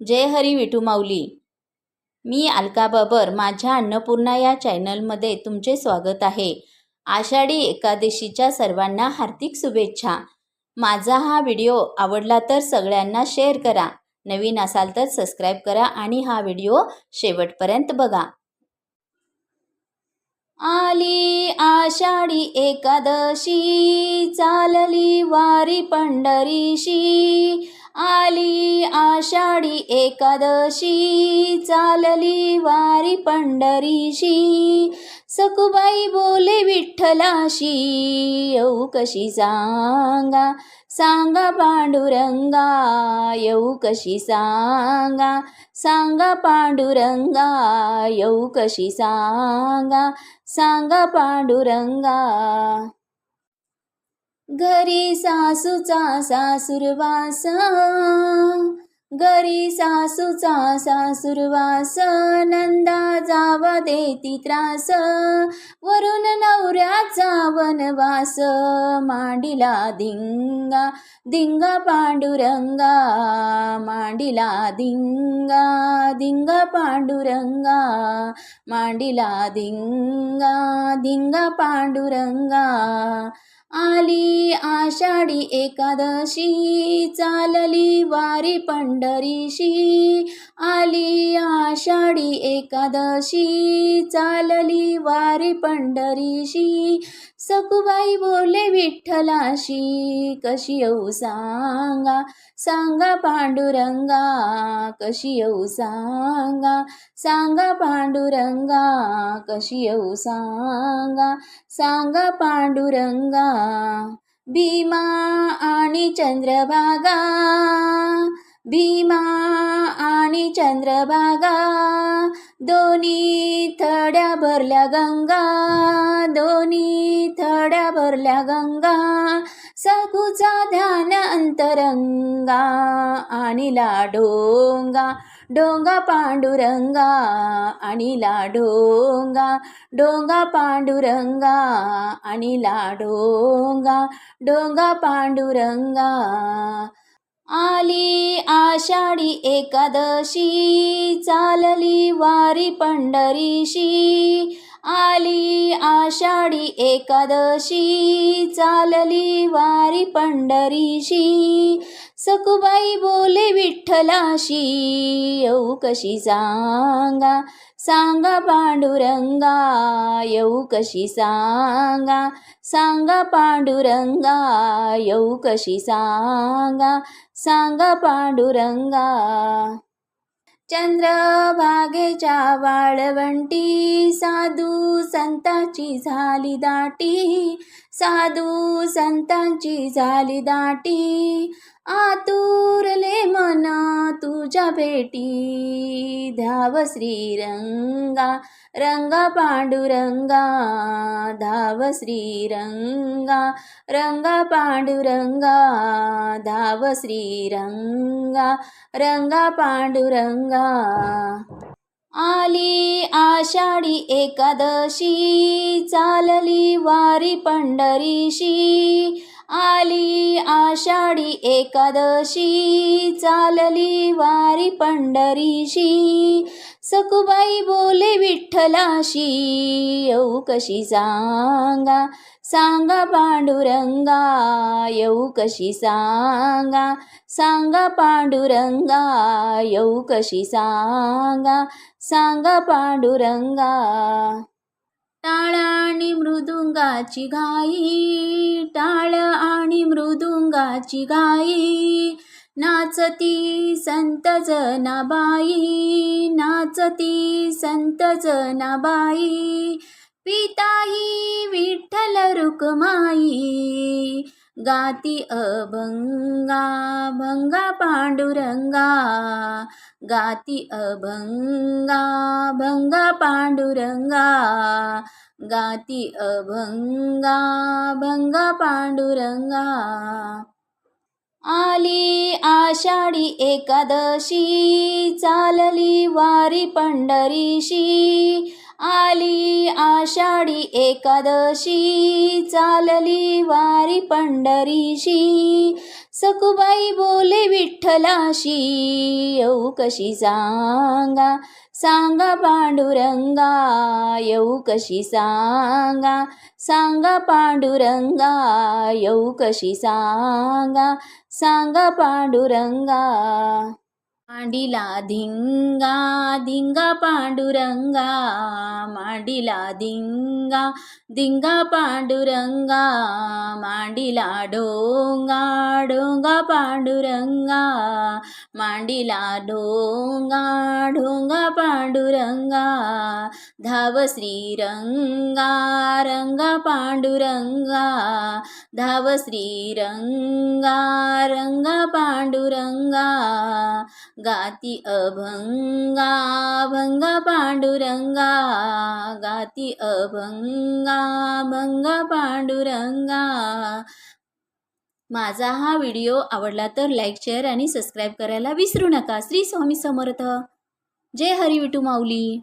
जय हरी विठू माऊली. मी अलका बाबर माझ्या अन्नपूर्णा या चॅनलमध्ये तुमचे स्वागत आहे. आषाढी एकादशीच्या सर्वांना हार्दिक शुभेच्छा. माझा हा व्हिडिओ आवडला तर सगळ्यांना शेअर करा. नवीन असाल तर सबस्क्राईब करा आणि हा व्हिडिओ शेवटपर्यंत बघा. आली आषाढी एकादशी चालली वारी पंढरीशी. आली आषाढी एकादशी चालली वारी पंढरीशी. सकुबाई बोले विठ्ठलाशी येऊ कशी सांगा? सांगा पांडुरंगा येऊ कशी सांगा? सांगा पांडुरंगा येऊ कशी सांगा? सांगा पांडुरंगा. घरी सासूचा सासूरवास घरी सासूचा सासुरवास नंदा जावा देती त्रास वरून नवऱ्याचा वनवास मांडिला धिंगा धिंगा पांडुरंगा मांडिला धिंगा धिंगा पांडुरंगा मांडिला धिंगा धिंगा पांडुरंगा आली आषाढी एकादशी चालली वारी पंढरीशी. आली आषाढी एकादशी चालली वारी पंढरीशी. सकुबाई बोले विठ्ठलाशी कशी येऊ सांगा? सांगा पांडुरंगा कशी येऊ सांगा? सांगा पांडुरंगा कशी येऊ सांगा? सांगा पांडुरंगा भीमा आणि चंद्रभागा. भीमा आणि चंद्रभागा. दोन्ही थड्या भरल्या गंगा. दोन्ही थड्या भरल्या गंगा. सखूचा ध्यान अंतरंगा आणि लाडोंगा. डोंगा पांडुरंगा आणि लाडोंगा डोंगा पांडुरंगा आणि डोंगा. डोंगा पांडुरंगा. आली आषाढी एकादशी चालली वारी पंढरीशी. आली आषाढी एकादशी चालली वारी पंढरीशी. सकुबाई बोले विठ्ठलाशी येऊ कशी सांगा? सांगा पांडुरंगा येऊ कशी सांगा? सांगा पांडुरंगा येऊ कशी सांगा? सांगा पांडुरंगा. चंद्रभागेच्या वाळवंटी साधू संतांची झाली दाटी साधू संतांची झाली दाटी. आतू तुझ्या भेटी. धाव श्रीरंगा रंगा पांडुरंगा. धाव श्रीरंगा रंगा पांडुरंगा. धाव श्रीरंगा रंगा पांडुरंगा. आली आषाढी एकादशी चालली वारी पंढरीशी. आली आषाढी एकादशी चालली वारी पंढरीशी. सकुबाई बोले विठ्ठलाशी येऊ कशी सांगा? सांगा पांडुरंगा येऊ कशी सांगा? सांगा पांडुरंगा येऊ कशी सांगा? सांगा पांडुरंगा. टाळ आणि मृदुंगाची घाई टाळ आणि मृदुंगाची घाई नाचती संत जनाबाई नाचती संत जनाबाई. पिताही विठ्ठल रुक्माई गाती अभंगा भंगा पांडुरंगा. गाती अभंगा भंगा पांडुरंगा. गाती अभंगा भंगा पांडुरंगा. आली आषाढी एकादशी चालली वारी पंढरीशी. आली आषाढी एकादशी चालली वारी पंढरीशी. सकुबाई बोले विठ्ठलाशी येऊ कशी सांगा? सांगा पांडुरंगा येऊ कशी सांगा? सांगा पांडुरंगा येऊ कशी सांगा? सांगा पांडुरंगा. मांडीला धिंगा धिंगा पांडुरंगा मांडीला धिंगा धिंगा पांडुरंगा मांडीला डोंगा डोंगा पांडुरंगा मांडीला ढोंगा ढोंगा पांडुरंगा धाव श्रीरंगा रंगा पांडुरंगा धाव श्रीरंगा रंगा पांडुरंगा गाती अभंगा भंगा पांडुरंगा गाती अभंगा भंगा पांडुरंगा माझा हा व्हिडिओ आवडला तर लाईक शेअर आणि सबस्क्राईब करायला विसरू नका. श्री स्वामी समर्थ. जय हरी विटू माऊली.